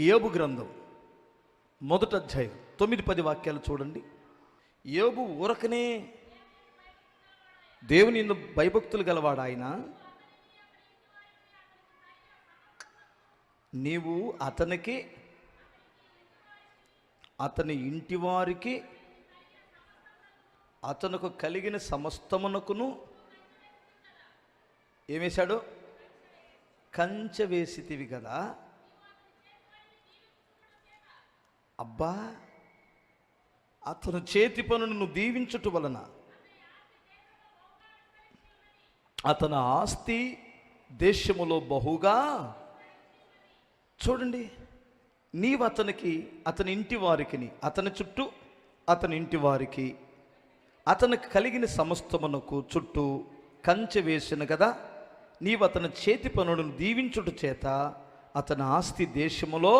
యోబు గ్రంథం మొదట అధ్యాయం. తొమ్మిది పది వాక్యాలు చూడండి. యోబు ఊరకనే దేవుని భయభక్తులు గలవాడు ఆయన. నీవు అతనికి అతని ఇంటి వారికి అతనుకు కలిగిన సమస్తమునకును ఏమేశాడు కంచె వేసితివి కదా అబ్బా అతను చేతి పనును నువ్వు దీవించుట వలన అతని ఆస్తి దేశములో బహుగా చూడండి నీవు అతనికి అతని ఇంటి వారికి అతని చుట్టూ అతని ఇంటి వారికి అతనికి కలిగిన సమస్తమునకు చుట్టూ కంచె వేసిన కదా నీవు అతని చేతి పనులను దీవించుట చేత అతని ఆస్తి దేశములో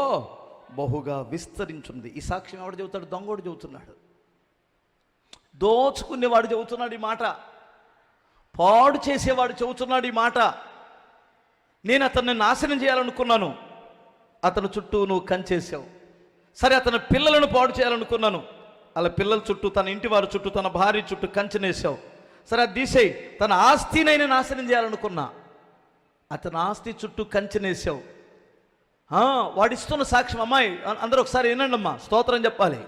బహుగా విస్తరించుంది. ఈ సాక్ష్యం ఎవడు చెబుతాడు? దొంగోడు చెబుతున్నాడు. దోచుకునేవాడు చెబుతున్నాడు ఈ మాట. పాడు చేసేవాడు చెబుతున్నాడు ఈ మాట. నేను అతన్ని నాశనం చేయాలనుకున్నాను. అతని చుట్టూ నువ్వు కంచేసావు సరే అతని పిల్లలను పాడు చేయాలనుకున్నాను. అలా పిల్లల చుట్టూ తన ఇంటి వారి చుట్టూ తన భార్య చుట్టూ కంచెనేసావు సరే అది తీసేయి. తన ఆస్తినైనా నాశనం చేయాలనుకున్నా. అతని ఆస్తి చుట్టూ కంచెనేసావు వాడు వాడిస్తున్న సాక్ష్యం అమ్మాయి అందరూ ఒకసారి వినండి అమ్మా స్తోత్రం చెప్పాలి.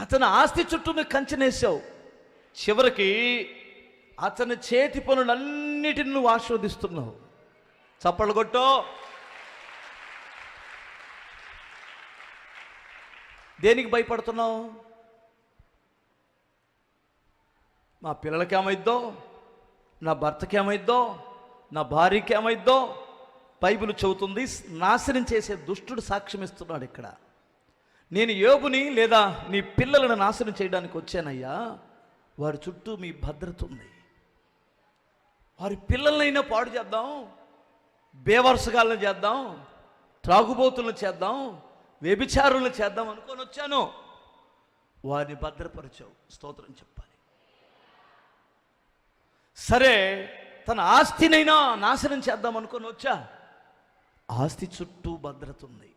అతని ఆస్తి చుట్టూ నువ్వు కంచెనేసావు. చివరికి అతని చేతి పనులన్నిటిని నువ్వు ఆశీర్వదిస్తున్నావు. చప్పళ్ళు కొట్టో. దేనికి భయపడుతున్నావు? మా పిల్లలకి ఏమైద్దో నా భర్తకి ఏమైద్దో నా భార్యకి ఏమైద్దో బైబిల్ చెబుతుంది నాశనం చేసే దుష్టుడు సాక్ష్యం ఇస్తున్నాడు ఇక్కడ. నేను యోగుని లేదా నీ పిల్లలను నాశనం చేయడానికి వచ్చానయ్యా. వారి చుట్టూ మీ భద్రత ఉంది. వారి పిల్లలనైనా పాడు చేద్దాం. బేవర్సగాలను చేద్దాం. త్రాగుబోతులను చేద్దాం. వ్యభిచారులను చేద్దాం అనుకొని వచ్చాను. వారిని భద్రపరిచావు. స్తోత్రం చెప్పాలి. సరే తన ఆస్తినైనా నాశనం చేద్దాం అనుకొని వచ్చా? ఆస్తి చుట్టూ భద్రత ఉంది.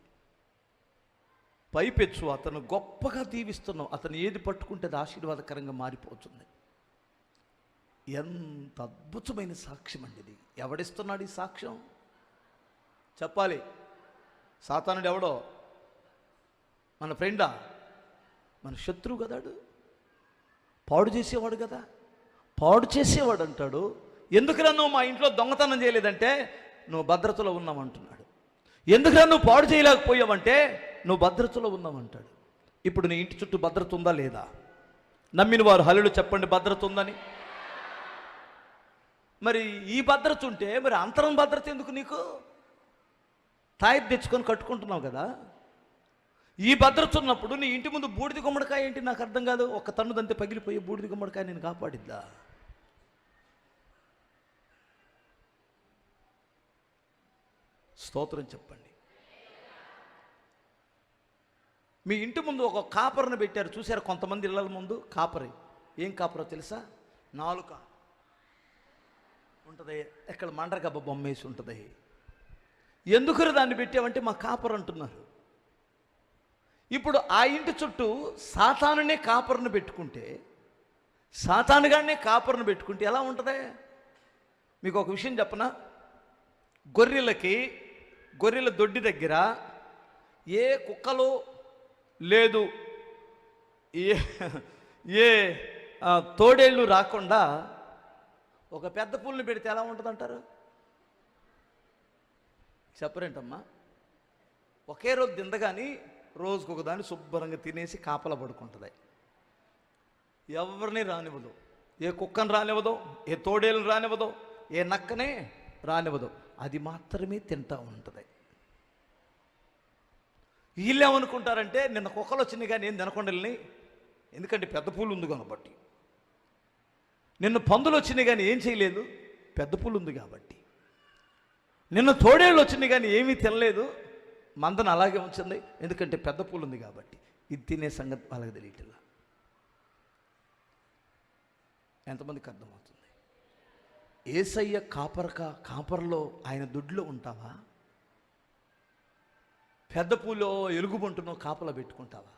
పైపెచ్చు అతను గొప్పగా దీవిస్తున్నావు అతను ఏది పట్టుకుంటే అది ఆశీర్వాదకరంగా మారిపోతుంది. ఎంత అద్భుతమైన సాక్ష్యం అండి ఇది. ఎవడిస్తున్నాడు ఈ సాక్ష్యం? చెప్పాలి. సాతానుడు ఎవడో మన ఫ్రెండా? మన శత్రువు కదాడు పాడు చేసేవాడు కదా. పాడు చేసేవాడు అంటాడు ఎందుకురా నువ్వు మా ఇంట్లో దొంగతనం చేయలేదంటే నువ్వు భద్రతలో ఉన్నావంటున్నాడు ఎందుకురా నువ్వు పాడు చేయలేకపోయావంటే? నువ్వు భద్రతలో ఉన్నావంటాడు. ఇప్పుడు నీ ఇంటి చుట్టూ భద్రత ఉందా లేదా? నమ్మిన వారు హలులు చెప్పండి భద్రత ఉందని. మరి ఈ భద్రత ఉంటే మరి అంతరం భద్రత ఎందుకు నీకు? తాయి తెచ్చుకొని కట్టుకుంటున్నావు కదా. ఈ భద్రత ఉన్నప్పుడు నీ ఇంటి ముందు బూడిద గుమ్మడికాయ ఏంటి నాకు అర్థం కాదు. ఒక తన్నుదంతే పగిలిపోయి బూడిద గుమ్మడికాయ నేను కాపాడిద్దా? స్తోత్రం చెప్పండి. మీ ఇంటి ముందు ఒక కాపర్ని పెట్టారు. చూసారు కొంతమంది ఇళ్ళ ముందు? కాపరి. ఏం కాపరో తెలుసా? నాలుక. ఉంటుంది. ఎక్కడ మండరగబ్బ బొమ్మ వేసి ఉంటుంది. ఎందుకు దాన్ని పెట్టావంటే మా కాపర్ అంటున్నారు. ఇప్పుడు ఆ ఇంటి చుట్టూ సాతానునే కాపర్ను పెట్టుకుంటే సాతానుగానే కాపర్ను పెట్టుకుంటే ఎలా ఉంటుంది? మీకు ఒక విషయం చెప్పనా? గొర్రెలకి గొర్రెల దొడ్డి దగ్గర ఏ కుక్కలు లేదు ఏ ఏ తోడేళ్ళు రాకుండా ఒక పెద్ద పుల్ని పెడితే ఎలా ఉంటుంది అంటారు చెప్పరేంటమ్మా? ఒకే రోజు దిందగాని రోజుకు ఒకదాన్ని శుభ్రంగా తినేసి కాపల పడుకుంటుంది. ఎవరిని రానివ్వదు. ఏ కుక్కను రానివ్వదు ఏ తోడేళ్ళని రానివ్వదు ఏ నక్కనే రానివ్వదు. అది మాత్రమే తింటూ ఉంటుంది. వీళ్ళు ఏమనుకుంటారంటే నిన్న కుక్కలు వచ్చినాయి కానీ ఏం తినకుండా ఎందుకంటే పెద్ద పూలు ఉంది కాబట్టి. నిన్న పందులు వచ్చినాయి కానీ ఏం చేయలేదు? పెద్ద పూలు ఉంది కాబట్టి. నిన్న తోడేళ్ళు వచ్చినాయి కానీ ఏమీ తినలేదు? మందన అలాగే ఉంచింది. ఎందుకంటే పెద్ద పూలు ఉంది కాబట్టి. ఇది తినే సంగతి వాళ్ళకి తెలియట్లా. ఎంతమందికి అర్థమవుతుంది? ఏసయ్య కాపరక కాపర్లో ఆయన దొడ్లో ఉంటావా? పెద్ద పూలో ఎలుగుబంటునో కాపలా పెట్టుకుంటావా?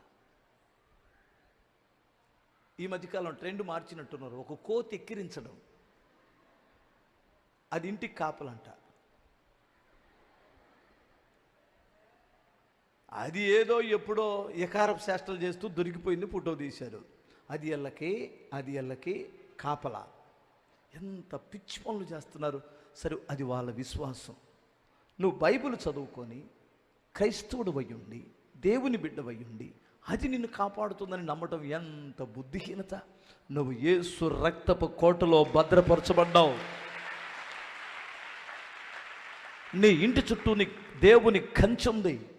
ఈ మధ్యకాలం ట్రెండ్ మార్చినట్టున్నారు. ఒక కోతి ఎక్కిరించడం. అది ఇంటికి కాపలంట. అది ఏదో ఎప్పుడో ఎకారపు చేష్టలు చేస్తూ దొరికిపోయింది ఫోటో తీశారు. అది ఎల్లకి అది ఎల్లకి కాపలా. ఎంత పిచ్చి పనులు చేస్తున్నారు. సరే అది వాళ్ళ విశ్వాసం. నువ్వు బైబిల్ చదువుకొని క్రైస్తవుడు అయ్యుండి దేవుని బిడ్డ అది నిన్ను కాపాడుతుందని నమ్మటం ఎంత బుద్ధిహీనత. నువ్వు యేసు రక్తపు కోటలో భద్రపరచబడ్డావు. నీ ఇంటి చుట్టూ నీ దేవుని కంచుంది